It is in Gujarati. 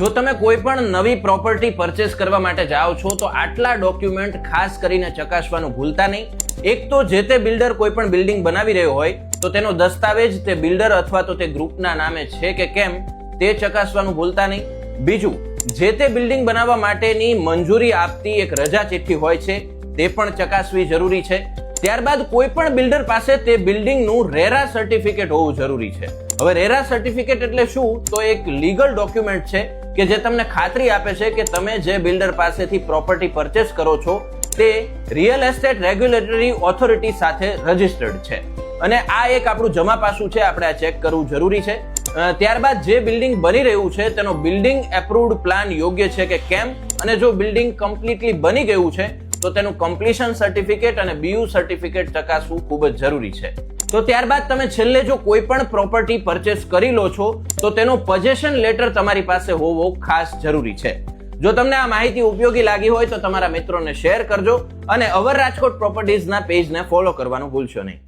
જો તમે કોઈ પણ નવી પ્રોપર્ટી પરચેસ કરવા માટે જાઓ છો, તો આટલા ડોક્યુમેન્ટ ખાસ કરીને ચકાસવાનું ભૂલતા નહીં. એક તો જે તે બિલ્ડર કોઈ પણ બિલ્ડિંગ બનાવી રહ્યો હોય, તો તેનો દસ્તાવેજ તે બિલ્ડર અથવા તો તે ગ્રુપના નામે છે કે કેમ, તે ચકાસવાનું ભૂલતા નહીં. બીજું, જે તે બિલ્ડિંગ બનાવવા માટેની મંજૂરી આપતી એક રજા ચિઠ્ઠી હોય છે, તે પણ ચકાસવી જરૂરી છે. ત્યારબાદ કોઈ પણ બિલ્ડર પાસે તે બિલ્ડિંગનું રેરા સર્ટિફિકેટ હોવું જરૂરી છે. હવે રેરા સર્ટિફિકેટ એટલે શું? તો એક લીગલ ડોક્યુમેન્ટ છે કે જે તમને ખાતરી આપે છે કે તમે જે બિલ્ડર પાસેથી પ્રોપર્ટી પરચેસ કરો છો, તે રિયલ એસ્ટેટ રેગ્યુલેટરી ઓથોરિટી સાથે રજિસ્ટર્ડ છે. અને આ એક આપણું જમા પાસું છે, આપણે આ ચેક કરવું જરૂરી છે. ત્યારબાદ જે બિલ્ડિંગ બની રહ્યું છે, તેનો બિલ્ડિંગ એપ્રુવડ પ્લાન યોગ્ય છે કે કેમ? અને જો બિલ્ડિંગ કમ્પ્લીટલી બની ગયું છે, તો તેનું કમ્પ્લીશન સર્ટિફિકેટ અને બીયુ સર્ટિફિકેટ ચકાસવું ખૂબ જ જરૂરી છે. તો ત્યારબાદ તમે છેલ્લે જો કોઈ પણ પ્રોપર્ટી પરચેસ કરી લો છો, તો તેનો પજેશન લેટર તમારી પાસે હોવો ખાસ જરૂરી છે. જો તમને આ માહિતી ઉપયોગી લાગી હોય તો તમારા મિત્રોને શેર કરજો અને અવર રાજકોટ પ્રોપર્ટીઝના પેજને ફોલો કરવાનું ભૂલશો નહીં.